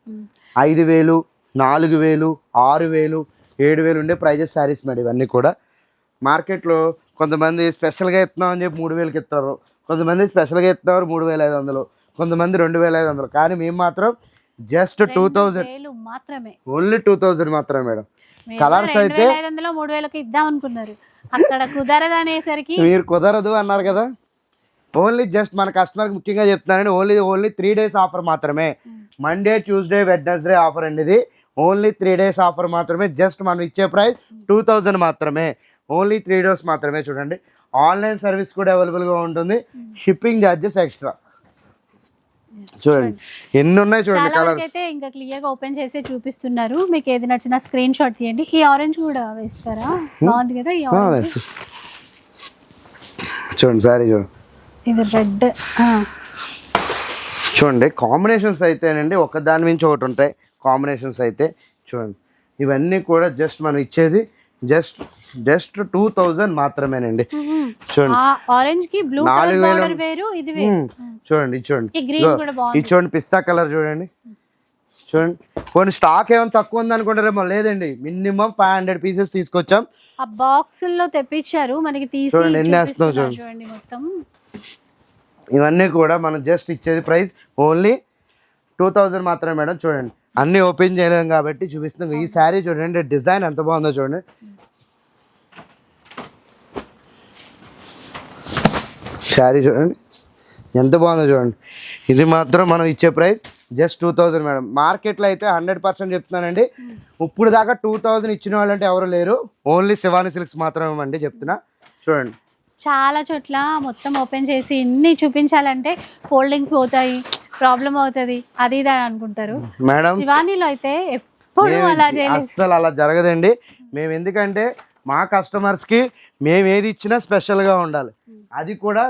[SPEAKER 2] ఐదు వేలు నాలుగు వేలు ఆరు వేలు ఏడు వేలు ఉండే ప్రైజెస్ శారీస్ మేడం ఇవన్నీ కూడా. మార్కెట్లో కొంతమంది స్పెషల్గా ఇస్తున్నాం అని చెప్పి మూడు వేలకి ఇస్తారు. కొంతమంది స్పెషల్గా ఇస్తున్నారు మూడు వేల ఐదు వందలు. కొంతమంది రెండు వేల ఐదు వందలు. కానీ మేము మాత్రం జస్ట్ టూ థౌజండ్
[SPEAKER 1] మాత్రమే.
[SPEAKER 2] ఓన్లీ టూ థౌజండ్ మాత్రమే మేడం. కలర్స్ అయితే
[SPEAKER 1] వేల ఐదు వందలు మూడు వేలకు ఇద్దాం అనుకున్నారు. అక్కడ కుదరదు అనేసరికి
[SPEAKER 2] మీరు కుదరదు అన్నారు కదా. ఓన్లీ జస్ట్ మన కస్టమర్కి ముఖ్యంగా చెప్తున్నానండి only only three days offer మాత్రమే. మండే ట్యూస్డే వెడ్నెస్డే ఆఫర్ అండి ఇది. ఓన్లీ త్రీ డేస్ ఆఫర్ మాత్రమే జస్ట్ మనం ఇచ్చే ప్రైస్ టూ థౌజండ్ మాత్రమే. ఓన్లీ త్రీ డేస్ మాత్రమే చూడండి. ఆన్లైన్ సర్వీస్ కూడా అవైలబుల్గా ఉంటుంది. షిప్పింగ్ ఛార్జెస్ ఎక్స్ట్రా చూడండి. ఎన్ని ఉన్నాయి చూడండి కలర్స్
[SPEAKER 1] అయితే ఇంకా క్లియర్గా ఓపెన్ చేసి చూపిస్తున్నారు. మీకు ఏది నచ్చినా స్క్రీన్ షాట్ తీయండి. ఈ ఆరెంజ్ కూడా వేస్తారా? బాగుంది కదా ఈ ఆరెంజ్
[SPEAKER 2] చూడండి సారీ చూడండి.
[SPEAKER 1] ఇది రెడ్
[SPEAKER 2] చూడండి కాంబినేషన్స్ అయితేనండి ఒక దాని మించి ఒకటి ఉంటాయి. కాంబినేషన్స్ అయితే చూడండి. ఇవన్నీ కూడా జస్ట్ మనం ఇచ్చేది జస్ట్ జస్ట్ టూ థౌజండ్ మాత్రమేనండి. చూడండి.
[SPEAKER 1] ఆరెంజ్కి బ్లూ
[SPEAKER 2] నాలుగు వేలు. చూడండి చూడండి. ఇది చూడండి పిస్తా కలర్ చూడండి. చూడండి. కొన్ని స్టాక్ ఏమైనా తక్కువ ఉంది అనుకుంటారేమో లేదండి. మినిమం ఫైవ్ హండ్రెడ్ పీసెస్ తీసుకొచ్చాం.
[SPEAKER 1] ఆ బాక్సుల్లో తెప్పించారు మనకి
[SPEAKER 2] చూడండి, ఎన్ని చూడండి.
[SPEAKER 1] చూడండి మొత్తం.
[SPEAKER 2] ఇవన్నీ కూడా మనం జస్ట్ ఇచ్చేది ప్రైస్ ఓన్లీ టూ థౌజండ్ మాత్రమే మేడం చూడండి. అన్నీ ఓపెన్ చేయలేం కాబట్టి చూపిస్తున్నాం. ఈ శారీ చూడండి డిజైన్ ఎంత బాగుందో చూడండి. శారీ చూడండి. ఎంత బాగుందో చూడండి. ఇది మాత్రం మనం ఇచ్చే price just two thousand madam. మార్కెట్లో అయితే హండ్రెడ్ పర్సెంట్ చెప్తున్నానండి. ఇప్పుడు దాకా టూ థౌజండ్ ఇచ్చిన వాళ్ళంటే ఎవరు లేరు. ఓన్లీ శివాని సిల్క్స్ మాత్రమే అండి చెప్తున్నా. చూడండి.
[SPEAKER 1] చాలా చోట్ల మొత్తం ఓపెన్ చేసి ఇన్ని చూపించాలంటే ఫోల్డింగ్స్ పోతాయి ప్రాబ్లం అవుతుంది అది ఇది అని అనుకుంటారు.
[SPEAKER 2] మేడం
[SPEAKER 1] శివానీలో అయితే ఎప్పుడు అలా చేయలేదు.
[SPEAKER 2] అస్సలు అలా జరగదండి. మేము ఎందుకంటే మా కస్టమర్స్కి మేము ఏది ఇచ్చినా స్పెషల్గా ఉండాలి. అది కూడా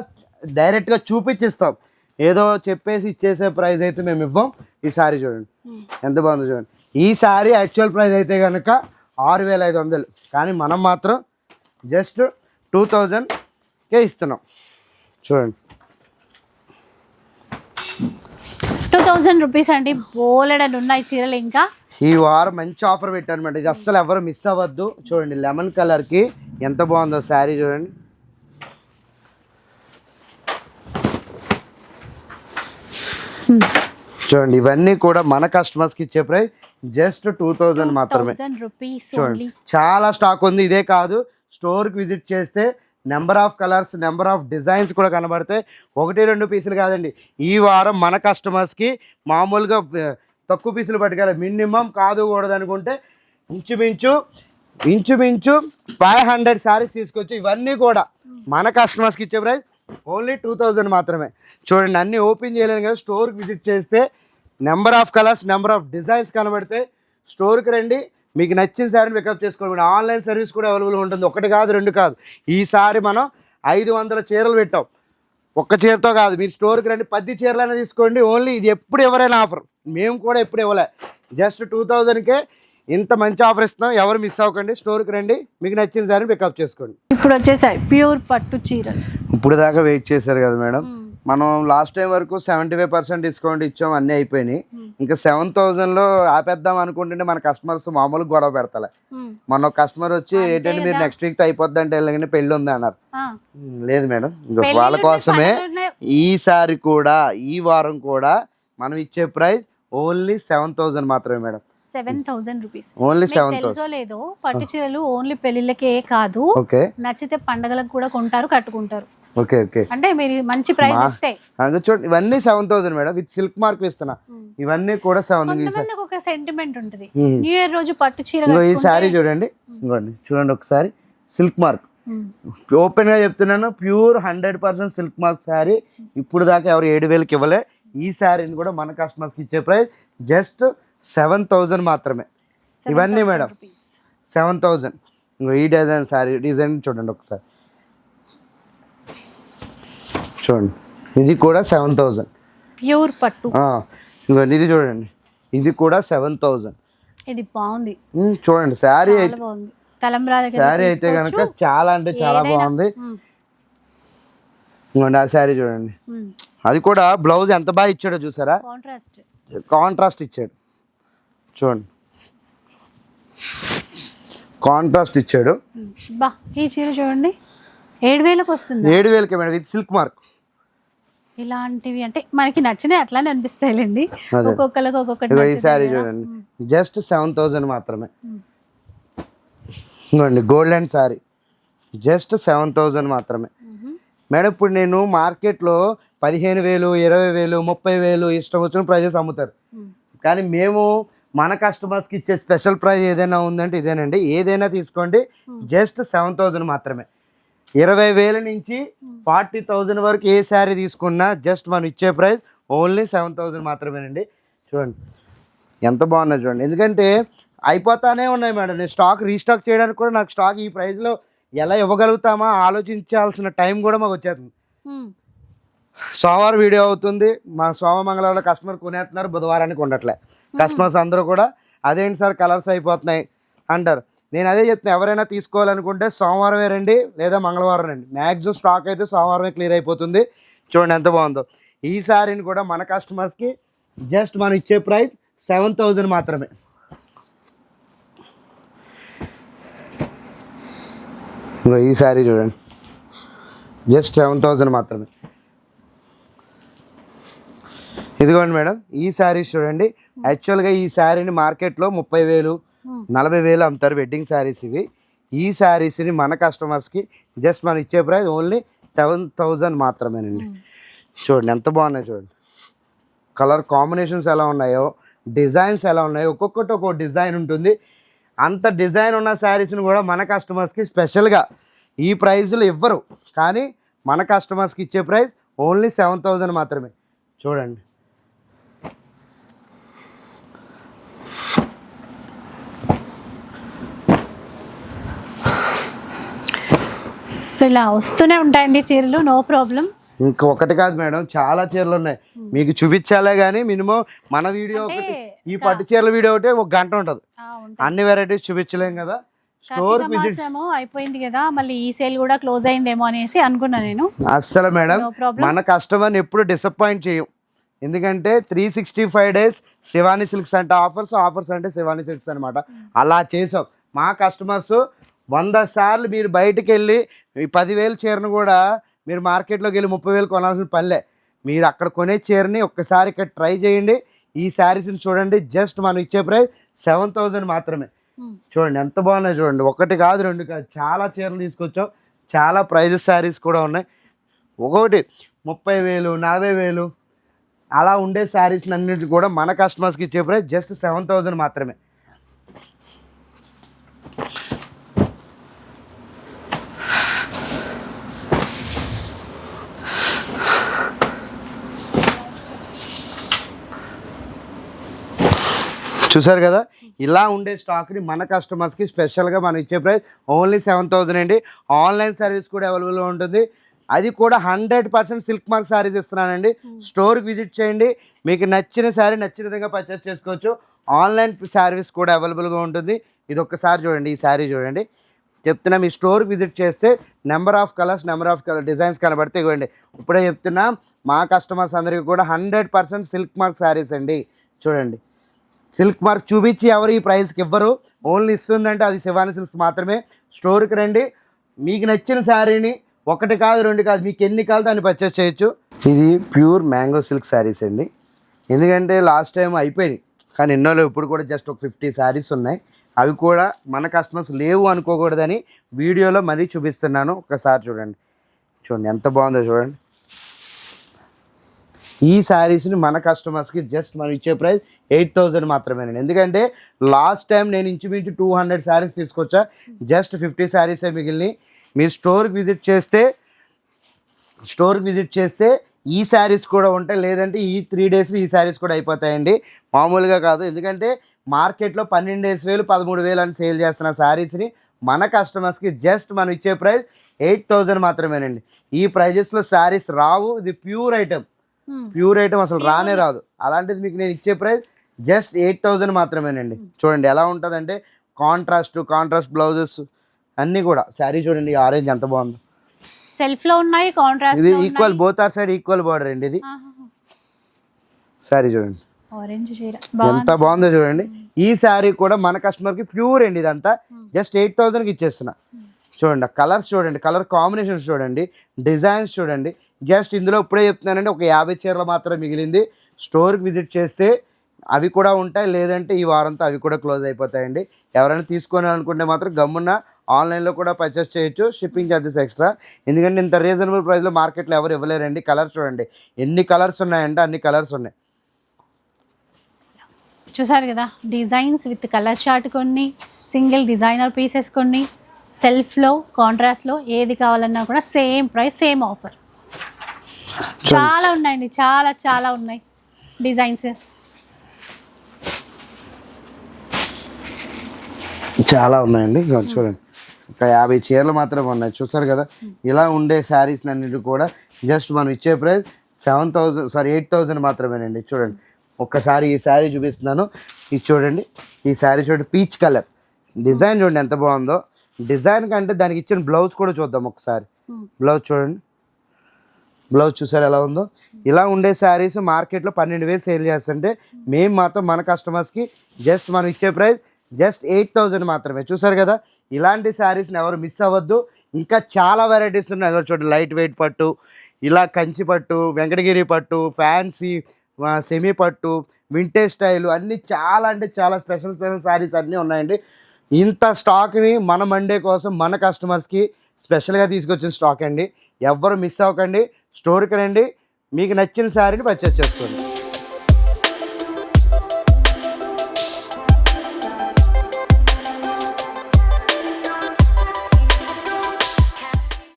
[SPEAKER 2] డైరెక్ట్గా చూపించిస్తాం. ఏదో చెప్పేసి ఇచ్చేసే ప్రైస్ అయితే మేము ఇవ్వం. ఈ సారీ చూడండి. ఎంత బాగుందో చూడండి. ఈ సారీ యాక్చువల్ ప్రైస్ అయితే కనుక ఆరు వేల ఐదు వందలు. కానీ మనం మాత్రం జస్ట్ టూ థౌజండ్కే ఇస్తున్నాం. చూడండి.
[SPEAKER 1] టూ థౌజండ్ రూపీస్ అండి. బోలెడని ఉన్నాయి చీరలు ఇంకా.
[SPEAKER 2] ఈ వారం మంచి ఆఫర్ పెట్టాను ఇది అస్సలు ఎవరు మిస్ అవ్వద్దు. చూడండి లెమన్ కలర్కి ఎంత బాగుందో శారీ చూడండి. చూడండి ఇవన్నీ కూడా మన కస్టమర్స్కి ఇచ్చే ప్రైస్ జస్ట్ టూ థౌజండ్ మాత్రమే. చూడండి చాలా స్టాక్ ఉంది. ఇదే కాదు స్టోర్కి విజిట్ చేస్తే number of colours number of designs కూడా కనబడతాయి. ఒకటి రెండు పీసులు కాదండి. ఈ వారం మన కస్టమర్స్కి మామూలుగా తక్కువ పీసులు పట్టుకెళ్ళాలి. మినిమం కాదు కూడదు అనుకుంటే ఇంచుమించు ఇంచుమించు ఫైవ్ హండ్రెడ్ శారీస్ తీసుకొచ్చి ఇవన్నీ కూడా మన కస్టమర్స్కి ఇచ్చే ప్రైస్ ఓన్లీ టూ థౌజండ్ మాత్రమే. చూడండి అన్నీ ఓపెన్ చేయలేను కదా స్టోర్కి విజిట్ చేస్తే number of colours number of designs కనబడితే స్టోర్కి రండి. మీకు నచ్చిన శారీని పికప్ చేసుకోండి. ఆన్లైన్ సర్వీస్ కూడా అవైలబుల్ ఉంటుంది. ఒకటి కాదు రెండు కాదు. ఈసారి మనం ఐదు వందల చీరలు పెట్టాం. ఒక్క చీరతో కాదు. మీరు స్టోర్కి రండి. పది చీరలైనా తీసుకోండి. ఓన్లీ ఇది ఎప్పుడు ఎవరైనా ఆఫర్. మేము కూడా ఎప్పుడు ఇవ్వలే. జస్ట్ టూ థౌజండ్కే ఇంత మంచి ఆఫర్ ఇస్తున్నాం ఎవరు మిస్ అవ్వకండి స్టోర్కి రండి మీకు నచ్చిన శారీని పికప్ చేసుకోండి.
[SPEAKER 1] ఇప్పుడు వచ్చేసాయి ప్యూర్ పట్టు చీరలు.
[SPEAKER 2] ఇప్పుడు దాకా వెయిట్ చేశారు కదా మేడం. మనం లాస్ట్ టైం వరకు సెవెంటీ ఫైవ్ పర్సెంట్ డిస్కౌంట్ ఇచ్చాం అన్నీ అయిపోయినాయి. ఇంకా సెవెన్ థౌజండ్లో ఆపేద్దాం అనుకుంటుంటే మన కస్టమర్స్ మామూలుగా గొడవ పెడతలే.
[SPEAKER 1] మ్మ్.
[SPEAKER 2] మన కస్టమర్ వచ్చి ఏంటంటే మీరు నెక్స్ట్ వీక్ అయిపోద్ది అంటే వెళ్ళగానే పెళ్ళి ఉంది అన్నారు. లేదు మేడం ఇంకో వాళ్ళ కోసమే. ఈసారి కూడా ఈ వారం కూడా మనం ఇచ్చే ప్రైస్ ఓన్లీ సెవెన్ థౌజండ్ మాత్రమే madam.
[SPEAKER 1] Seven thousand rupees
[SPEAKER 2] only seven
[SPEAKER 1] తెలుసో లేదో పట్టు చీరలు ఓన్లీ పెళ్ళిళ్ళకే కాదు.
[SPEAKER 2] ఓకే.
[SPEAKER 1] నచ్చితే పండగలకు కూడా కొంటారు కట్టుకుంటారు.
[SPEAKER 2] Okay okay.
[SPEAKER 1] అంటే మీరు మంచి ప్రైస్ ఇస్తే.
[SPEAKER 2] చూడండి ఇవన్నీ seven thousand madam. With silk mark ఇస్తున్నా. ఇవన్నీ కూడా సెవెన్
[SPEAKER 1] కొంతమందికి ఒక సెంటిమెంట్ ఉంటుంది. న్యూ ఇయర్ రోజు పట్టు చీర
[SPEAKER 2] ఇంకో ఈ శారీ చూడండి. ఇంకోండి చూడండి ఒకసారి. సిల్క్ మార్క్
[SPEAKER 1] మ్మ్.
[SPEAKER 2] ఓపెన్గా చెప్తున్నాను pure hundred percent silk mark sari ఇప్పుడు దాకా ఎవరు ఏడు వేలకి ఇవ్వలే. ఈ శారీని కూడా మన కస్టమర్స్కి ఇచ్చే ప్రైస్ జస్ట్ సెవెన్ థౌజండ్ మాత్రమే. ఇవన్నీ మేడం. Seven thousand. ఇంకో ఈ డిజైన్ శారీ డిజైన్ చూడండి ఒకసారి. చూడండి. ఇది కూడా సెవెన్ థౌజండ్.
[SPEAKER 1] ప్యూర్ పట్టు.
[SPEAKER 2] ఇది చూడండి. ఇది కూడా సెవెన్ థౌజండ్.
[SPEAKER 1] ఇది బాగుంది.
[SPEAKER 2] చూడండి శారీ అయితే శారీ అయితే కనుక చాలా అంటే చాలా బాగుంది. ఆ శారీ చూడండి. అది కూడా బ్లౌజ్ ఎంత బాగా ఇచ్చాడో చూసారా?
[SPEAKER 1] కాంట్రాస్ట్.
[SPEAKER 2] కాంట్రాస్ట్ ఇచ్చాడు. చూడండి కాంట్రాస్ట్ ఇచ్చాడు.
[SPEAKER 1] బా ఈ చీర చూడండి ఏడు వేలకు వస్తుంది
[SPEAKER 2] ఏడు వేలకి మేడం ఇది సిల్క్ మార్క్
[SPEAKER 1] ఇలాంటివి అంటే మనకి నచ్చినవి అట్లానే అనిపిస్తాయిలేండి. ఒక్కొక్కరికి ఒక్కొక్కటి
[SPEAKER 2] ఈ
[SPEAKER 1] కదా.
[SPEAKER 2] చూడండి జస్ట్ సెవెన్ థౌజండ్ మాత్రమే
[SPEAKER 1] మ్మ్.
[SPEAKER 2] ఇంకోండి golden sari just seven thousand మాత్రమే. మేడం ఇప్పుడు నేను మార్కెట్లో పదిహేను వేలు ఇరవై వేలు ముప్పై వేలు ఇష్టం వచ్చిన ప్రైజెస్ అమ్ముతారు
[SPEAKER 1] మ్మ్.
[SPEAKER 2] కానీ మేము మన కస్టమర్స్కి ఇచ్చే స్పెషల్ ప్రైజ్ ఏదైనా ఉందంటే ఇదేనండి. ఏదైనా తీసుకోండి. జస్ట్ సెవెన్ థౌజండ్ మాత్రమే. ఇరవై వేల నుంచి ఫార్టీ థౌజండ్ వరకు ఏ శారీ తీసుకున్నా జస్ట్ మనం ఇచ్చే ప్రైస్ ఓన్లీ సెవెన్ థౌజండ్ మాత్రమేనండి. చూడండి. ఎంత బాగున్నది చూడండి. ఎందుకంటే అయిపోతానే ఉన్నాయి మేడం. నేను స్టాక్ రీస్టాక్ చేయడానికి కూడా నాకు స్టాక్ ఈ ప్రైస్లో ఎలా ఇవ్వగలుగుతామా ఆలోచించాల్సిన టైం కూడా మాకు వచ్చేస్తుంది.
[SPEAKER 1] మ్మ్.
[SPEAKER 2] సోమవారం వీడియో అవుతుంది. మా సోమ మంగళవారం కస్టమర్ కొనేస్తున్నారు బుధవారానికి ఉండట్లే. కస్టమర్స్ అందరూ కూడా అదేంటి సార్ కలర్స్ అయిపోతున్నాయి అంటారు. నేను అదే చెప్తున్నా ఎవరైనా తీసుకోవాలనుకుంటే సోమవారమే రండి లేదా మంగళవారం రండి. మ్యాక్సిమం స్టాక్ అయితే సోమవారమే క్లియర్ అయిపోతుంది. చూడండి ఎంత బాగుందో. ఈ సారీని కూడా మన కస్టమర్స్కి జస్ట్ మనం ఇచ్చే ప్రైస్ సెవెన్ థౌజండ్ మాత్రమే. ఈ సారీ చూడండి. జస్ట్ సెవెన్ థౌజండ్ మాత్రమే. ఇదిగోండి మేడం ఈ శారీస్ చూడండి. యాక్చువల్గా ఈ శారీని మార్కెట్లో ముప్పై వేలు. నలభై వేలు అమ్ముతారు వెడ్డింగ్ శారీస్ ఇవి. ఈ శారీస్ని మన కస్టమర్స్కి జస్ట్ మనం ఇచ్చే ప్రైస్ ఓన్లీ సెవెన్ థౌజండ్ మాత్రమేనండి. చూడండి ఎంత బాగున్నాయి చూడండి. కలర్ కాంబినేషన్స్ ఎలా ఉన్నాయో డిజైన్స్ ఎలా ఉన్నాయో ఒక్కొక్కటి ఒక్కొక్క డిజైన్ ఉంటుంది. అంత డిజైన్ ఉన్న శారీస్ని కూడా మన కస్టమర్స్కి స్పెషల్గా ఈ ప్రైజ్లు ఇవ్వరు. కానీ మన కస్టమర్స్కి ఇచ్చే ప్రైస్ ఓన్లీ సెవెన్ థౌజండ్ మాత్రమే. చూడండి.
[SPEAKER 1] సో ఇలా వస్తూనే ఉంటాయండి చీరలు నో ప్రాబ్లం
[SPEAKER 2] ఇంకా ఒకటి కాదు మేడం చాలా చీరలు ఉన్నాయి. మీకు చూపించాలే కానీ మినిమం మన వీడియో ఒకటి ఈ పట్టు చీరల వీడియో ఒకటి ఒక గంట ఉంటుంది. అన్ని వెరైటీస్ చూపించలేం కదా? స్టోర్ విజిట్
[SPEAKER 1] అయిపోయింది కదా మళ్ళీ ఈ సేల్ కూడా క్లోజ్ అయిందేమో అనేసి అనుకున్నా నేను.
[SPEAKER 2] అస్సలు మేడం. మన కస్టమర్ని ఎప్పుడు డిసప్పాయింట్ చేయం. ఎందుకంటే three sixty five days Shivani silks అంటే ఆఫర్స్ ఆఫర్స్ అంటే శివాని సిల్క్స్ అనమాట అలా చేసాం. మా కస్టమర్స్ వంద సార్లు మీరు బయటికి వెళ్ళి ఈ పదివేలు చీరను కూడా మీరు మార్కెట్లోకి వెళ్ళి ముప్పై వేలు కొనాల్సిన పనిలే. మీరు అక్కడ కొనే చీరని ఒక్కసారి ఇక్కడ ట్రై చేయండి. ఈ శారీస్ని చూడండి. జస్ట్ మనం ఇచ్చే ప్రైస్ సెవెన్ థౌజండ్ మాత్రమే. చూడండి ఎంత బాగున్నాయి చూడండి. ఒకటి కాదు రెండు కాదు. చాలా చీరలు తీసుకొచ్చాం. చాలా ప్రైజెస్ శారీస్ కూడా ఉన్నాయి. ఒక్కొక్కటి ముప్పై వేలు నలభై వేలు అలా ఉండే శారీస్ అన్నిటి కూడా మన కస్టమర్స్కి ఇచ్చే ప్రైస్ జస్ట్ సెవెన్ థౌజండ్ మాత్రమే. చూసారు కదా? ఇలా ఉండే స్టాక్ని మన కస్టమర్స్కి స్పెషల్గా మనం ఇచ్చే ప్రైస్ ఓన్లీ సెవెన్ థౌజండ్ అండి. ఆన్లైన్ సర్వీస్ కూడా అవైలబుల్గా ఉంటుంది. అది కూడా hundred percent silk mark saris ఇస్తున్నానండి. స్టోర్కి విజిట్ చేయండి. మీకు నచ్చిన శారీ నచ్చిన విధంగా పర్చేస్ చేసుకోవచ్చు. ఆన్లైన్ సర్వీస్ కూడా అవైలబుల్గా ఉంటుంది. ఇది ఒక్కసారి చూడండి ఈ శారీ చూడండి. చెప్తున్నా మీ స్టోర్కి విజిట్ చేస్తే number of colours number of colour designs కనబడితే ఇవ్వండి ఇప్పుడే చెప్తున్నా మా కస్టమర్స్ అందరికీ కూడా hundred percent silk mark saris అండి. చూడండి. సిల్క్ మార్క్ చూపించి ఎవరు ఈ ప్రైస్కి ఇవ్వరు. ఓన్లీ ఇస్తుందంటే అది శివాని సిల్క్స్ మాత్రమే. స్టోర్కి రండి. మీకు నచ్చిన శారీని ఒకటి కాదు రెండు కాదు మీకు ఎన్ని కాదు దాన్ని పర్చేస్ చేయొచ్చు. ఇది ప్యూర్ మ్యాంగో సిల్క్ శారీస్ అండి. ఎందుకంటే లాస్ట్ టైం అయిపోయినాయి. కానీ ఎన్నోలో ఇప్పుడు కూడా జస్ట్ ఒక ఫిఫ్టీ శారీస్ ఉన్నాయి. అవి కూడా మన కస్టమర్స్ లేవు అనుకోకూడదని వీడియోలో మరీ చూపిస్తున్నాను. ఒకసారి చూడండి. చూడండి ఎంత బాగుందో చూడండి. ఈ శారీస్ని మన కస్టమర్స్కి జస్ట్ మనం ఇచ్చే ప్రైస్ ఎయిట్ థౌజండ్ మాత్రమేనండి ఎందుకంటే లాస్ట్ టైం నేను ఇంచుమించు టూ హండ్రెడ్ శారీస్ తీసుకొచ్చా. జస్ట్ ఫిఫ్టీ శారీసే మిగిలినాయి. మీరు స్టోర్కి విజిట్ చేస్తే స్టోర్కి విజిట్ చేస్తే ఈ శారీస్ కూడా ఉంటాయి. లేదంటే ఈ త్రీ డేస్ ఈ శారీస్ కూడా అయిపోతాయండి. మామూలుగా కాదు. ఎందుకంటే మార్కెట్లో పన్నెండేసి వేలు పదమూడు వేలు అని సేల్ చేస్తున్న శారీస్ని మన కస్టమర్స్కి జస్ట్ మనం ఇచ్చే ప్రైస్ ఎయిట్ థౌజండ్ మాత్రమేనండి. ఈ ప్రైజెస్లో శారీస్ రావు. ఇది ప్యూర్ ఐటమ్ ప్యూర్ ఐటమ్ అసలు రానే రాదు. అలాంటిది మీకు నేను ఇచ్చే ప్రైస్ జస్ట్ ఎయిట్ థౌజండ్ మాత్రమేనండి. చూడండి ఎలా ఉంటుందంటే కాంట్రాస్ట్ కాంట్రాస్ట్ బ్లౌజెస్ అన్నీ కూడా. శారీ చూడండి ఆరెంజ్ ఎంత బాగుందో.
[SPEAKER 1] సెల్ఫ్లో ఉన్నాయి కాంట్రాస్ట్
[SPEAKER 2] ఇది equal both are side equal border అండి ఇది. శారీ చూడండి.
[SPEAKER 1] ఆరెంజ్ చీర.
[SPEAKER 2] ఎంత బాగుందో. చూడండి. ఈ శారీ కూడా మన కస్టమర్కి ప్యూర్ అండి ఇదంతా. జస్ట్ ఎయిట్ థౌజండ్కి ఇచ్చేస్తున్నా. చూడండి కలర్స్ చూడండి కలర్ కాంబినేషన్స్ చూడండి డిజైన్స్ చూడండి. జస్ట్ ఇందులో ఇప్పుడే చెప్తున్నానండి ఒక యాభై చీరలు మాత్రం మిగిలింది. స్టోర్కి విజిట్ చేస్తే అవి కూడా ఉంటాయి. లేదంటే ఈ వారంతో అవి కూడా క్లోజ్ అయిపోతాయండి. ఎవరైనా తీసుకొని అనుకుంటే మాత్రం గమ్మున్న ఆన్లైన్లో కూడా పర్చేస్ చేయొచ్చు. Shipping charges extra. ఎందుకంటే ఇంత రీజనబుల్ ప్రైస్లో మార్కెట్లో ఎవరు ఇవ్వలేరండి. కలర్స్ చూడండి. ఎన్ని కలర్స్ ఉన్నాయంటే అన్ని కలర్స్ ఉన్నాయి.
[SPEAKER 1] చూసారు కదా? డిజైన్స్ విత్ కలర్ చార్ట్ కొన్ని సింగిల్ డిజైనర్ పీసెస్ కొన్ని సెల్ఫ్లో కాంట్రాస్ట్లో ఏది కావాలన్నా కూడా సేమ్ ప్రైస్ సేమ్ ఆఫర్. చాలా ఉన్నాయండి. చాలా చాలా ఉన్నాయి డిజైన్స్.
[SPEAKER 2] చాలా ఉన్నాయండి. చూడండి. ఒక యాభై చీరలు మాత్రమే ఉన్నాయి. చూసారు కదా? ఇలా ఉండే శారీస్ అన్నిటి కూడా జస్ట్ మనం ఇచ్చే price seven thousand sorry eight thousand మాత్రమేనండి. చూడండి. ఒక్కసారి ఈ శారీ చూపిస్తున్నాను. ఇది చూడండి. ఈ శారీ చూడండి. Peach colour. డిజైన్ చూడండి ఎంత బాగుందో. డిజైన్ కంటే దానికి ఇచ్చిన బ్లౌజ్ కూడా చూద్దాం ఒకసారి. బ్లౌజ్ చూడండి. బ్లౌజ్ చూసారు ఎలా ఉందో? ఇలా ఉండే శారీస్ మార్కెట్లో పన్నెండు వేలు సేల్ చేస్తుంటే మేము మాత్రం మన కస్టమర్స్కి జస్ట్ మనం ఇచ్చే ప్రైస్ జస్ట్ ఎయిట్ థౌజండ్ మాత్రమే. చూసారు కదా? ఇలాంటి శారీస్ని ఎవరు మిస్ అవ్వద్దు. ఇంకా చాలా వెరైటీస్ ఉన్నాయి. చూడండి లైట్ వెయిట్ పట్టు ఇలా కంచి పట్టు వెంకటగిరి పట్టు ఫ్యాన్సీ సెమీ పట్టు వింటేజ్ స్టైలు అన్నీ చాలా అంటే చాలా స్పెషల్ స్పెషల్ శారీస్ అన్నీ ఉన్నాయండి. ఇంత స్టాక్ని మన మండే కోసం మన కస్టమర్స్కి స్పెషల్గా తీసుకొచ్చిన స్టాక్ అండి. ఎవ్వరు మిస్ అవ్వకండి. స్టోర్కి రండి. మీకు నచ్చిన శారీని పర్చేస్ చేసుకోండి.